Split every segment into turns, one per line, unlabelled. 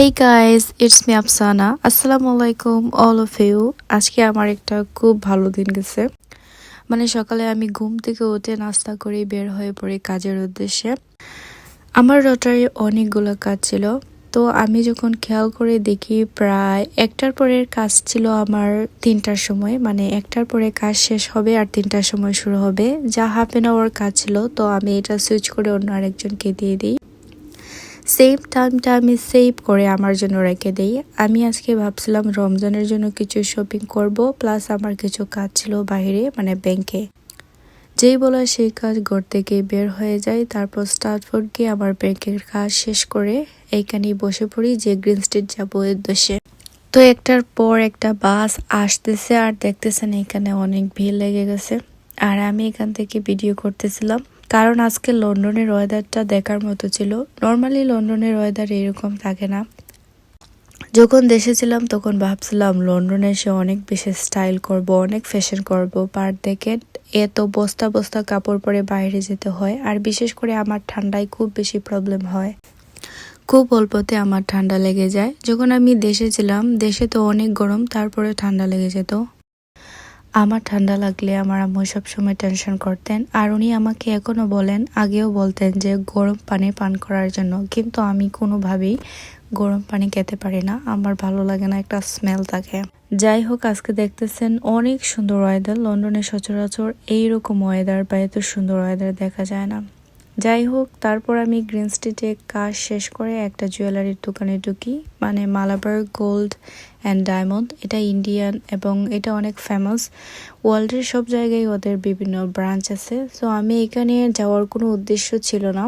Hey guys it's me Afsana আসসালামু আলাইকুম all of you আজকে আমার একটা খুব ভালো দিন গেছে। মানে সকালে আমি ঘুম থেকে উঠে নাস্তা করে বের হয়ে পড়ি কাজের উদ্দেশ্যে। আমার রোটারে অনেকগুলো কাজ ছিল। তো আমি যখন খেয়াল করে দেখি প্রায় একটার পরের কাজ ছিল আমার তিনটার সময়। মানে একটার পরে কাজ শেষ হবে আর তিনটার সময় শুরু হবে। যা হাফ এন আওয়ার কাজ ছিল, তো আমি এটা সুইচ করে অন্য আরেকজনকে দিয়ে দিই। সেম টাইমটা আমি সেভ করে আমার জন্য রেখে দিই। আমি আজকে ভাবছিলাম রমজানের জন্য কিছু শপিং করব প্লাস আমার কিছু কাজ ছিল বাইরে মানে ব্যাংকে যেই বলা সেই কাজ ঘর থেকে বের হয়ে যায় তারপর স্টার্টফোর্ড গিয়ে আমার ব্যাংকের কাজ শেষ করে এইখানেই বসে পড়ি যে গ্রিন স্ট্রিট যাব উদ্দেশ্যে। তো একটার পর একটা বাস আসতেছে আর দেখতেছেন এখানে অনেক ভিড় লেগে গেছে। আর আমি এখান থেকে ভিডিও করতেছিলাম। কারণ আজকে লন্ডনের ওয়েদারটা দেখার মতো ছিল। নর্মালি লন্ডনের ওয়েদার এরকম থাকে না। যখন দেশে ছিলাম, তখন ভাবছিলাম লন্ডনে এসে অনেক বেশি স্টাইল করব, অনেক ফ্যাশন করব। পার দেখে এত বস্তা বস্তা কাপড় পরে বাইরে যেতে হয়, আর বিশেষ করে আমার ঠান্ডায় খুব বেশি প্রবলেম হয়। খুব অল্পতে আমার ঠান্ডা লেগে যায়। যখন আমি দেশে ছিলাম, দেশে তো অনেক গরম তারপরে ঠান্ডা লেগে যেত। আমার ঠান্ডা লাগলে আমার আম্মু সবসময় টেনশন করতেন। আর উনি আমাকে এখনও বলেন, আগেও বলতেন যে গরম পানি পান করার জন্য। কিন্তু আমি কোনোভাবেই গরম পানি খেতে পারি না। আমার ভালো লাগে না, একটা স্মেল থাকে। যাই হোক, আজকে দেখতেছেন অনেক সুন্দর ওয়েদার লন্ডনে সচরাচর এইরকম ওয়েদার বা এত সুন্দর ওয়েদার দেখা যায় না। যাই হোক, তারপর আমি গ্রিন স্ট্রিটে কাজ শেষ করে একটা জুয়েলারির দোকানে ঢুকি মানে মালাবার গোল্ড অ্যান্ড ডায়মন্ড এটা ইন্ডিয়ান এবং এটা অনেক ফেমাস ওয়ার্ল্ডের সব জায়গায় ওদের বিভিন্ন ব্রাঞ্চ আছে। সো আমি এখানে যাওয়ার কোনো উদ্দেশ্য ছিল না।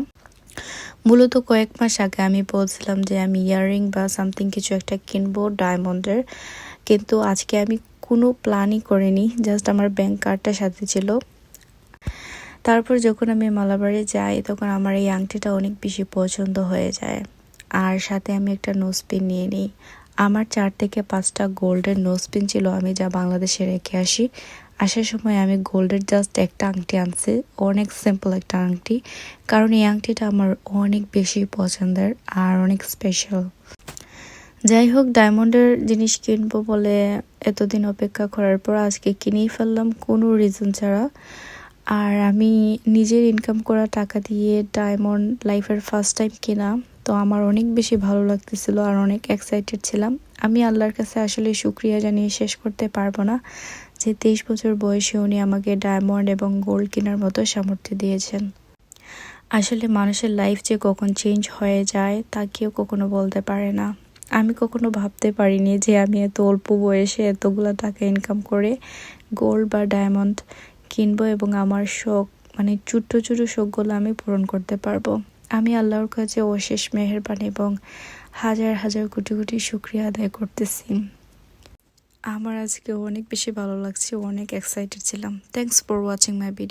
মূলত কয়েক মাস আগে আমি বলছিলাম যে আমি ইয়াররিং বা সামথিং কিছু একটা কিনবো ডায়মন্ডের কিন্তু আজকে আমি কোনো প্ল্যানই করিনি জাস্ট আমার ব্যাংক কার্ডটা সাথে ছিল। তারপর যখন আমি মালাবারে যাই, তখন আমার এই আংটিটা অনেক বেশি পছন্দ হয়ে যায়। আর সাথে আমি একটা নোজপিন নিয়ে নিই। আমার চার থেকে পাঁচটা গোল্ডের নোজপিন ছিল, আমি যা বাংলাদেশে রেখে আসি। আসার সময় আমি গোল্ডের জাস্ট একটা আংটি আনছি, অনেক সিম্পল একটা আংটি। কারণ এই আংটিটা আমার অনেক বেশি পছন্দের আর অনেক স্পেশাল যাই হোক ডায়মন্ডের জিনিস কিনবো বলে এতদিন অপেক্ষা করার পর আজকে কিনেই ফেললাম, কোনো রিজন ছাড়া। আর আমি নিজের ইনকাম করা টাকা দিয়ে ডায়মন্ড লাইফের ফার্স্ট টাইম কেনা, তো আমার অনেক বেশি ভালো লাগতেছিল আর অনেক এক্সাইটেড ছিলাম। আমি আল্লাহর কাছে আসলে শুক্রিয়া জানিয়ে শেষ করতে পারব না যে তেইশ বছর বয়সে উনি আমাকে ডায়মন্ড এবং গোল্ড কেনার মতো সামর্থ্য দিয়েছেন। আসলে মানুষের লাইফ যে কখন চেঞ্জ হয়ে যায় তা কেউ কখনো বলতে পারে না। আমি কখনো ভাবতে পারিনি যে আমি এত অল্প বয়সে এতগুলো টাকা ইনকাম করে গোল্ড বা ডায়মন্ড কিনবো এবং আমার শখ মানে ছোট্ট ছোটো শখগুলো আমি পূরণ করতে পারব। আমি আল্লাহর কাছে অশেষ মেহরবানি এবং হাজার হাজার কোটি কোটি শুক্রিয়া আদায় করতেছি। আমার আজকে অনেক বেশি ভালো লাগছে, অনেক এক্সাইটেড ছিলাম। Thanks for watching my video